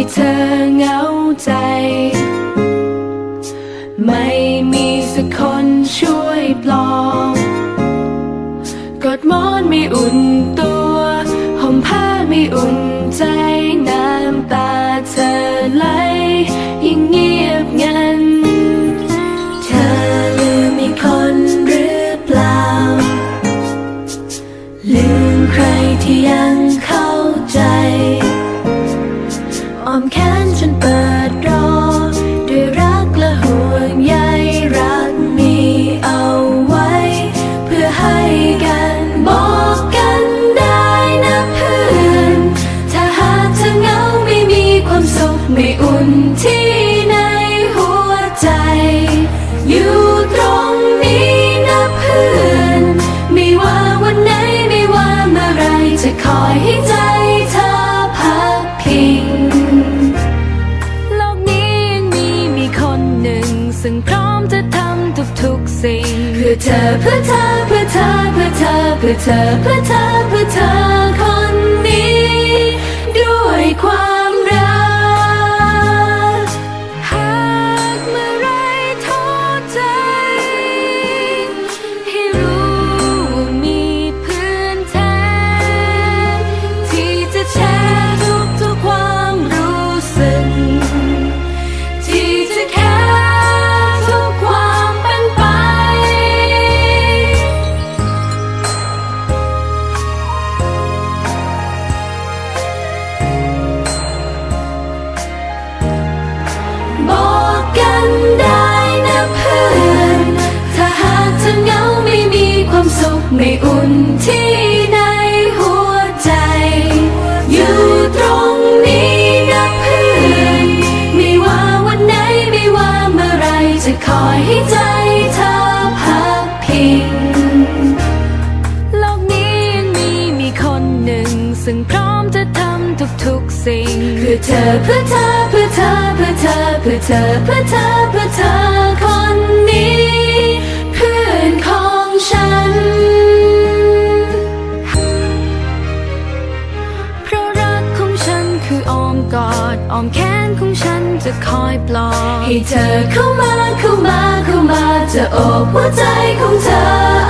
ที่เธอเหงาใจ ไม่มีสักคนช่วยปลอบกอดมอนไม่อุ่นตัว มแขนฉันเปิดรอ ด้วยรักและห่วงใยรักมีเอาไว้ เพื่อให้กันบอกกันได้นะเพื่อน ถ้าหากเธอเหงาไม่มีความสุขไม่อุ่นที่ พื่อเธอเพื่อเธอเพื่อเธอเพื่อเธอเพื่อเธอเพื่อเธอเพื่อเธอคนนี้ ด้วยความ ไม่อุ่นที่ในหัวใจ อยู่ตรงนี้นะเพื่อน ไม่ว่าวันไหนไม่ว่าเมื่อไรจะคอยให้ใจเธอพักพิง โลกนี้ยังมีมีคนหนึ่ง ซึ่งพร้อมจะทำทุกๆสิ่ง เพื่อเธอเพื่อเธอเพื่อเธอเพื่อเธอเพื่อเธอเพื่อเธอเพื่อเธอ จะคอยปลอบให้เธอเข้ามาเข้ามาเข้ามาจะโอบหัวใจของเธอ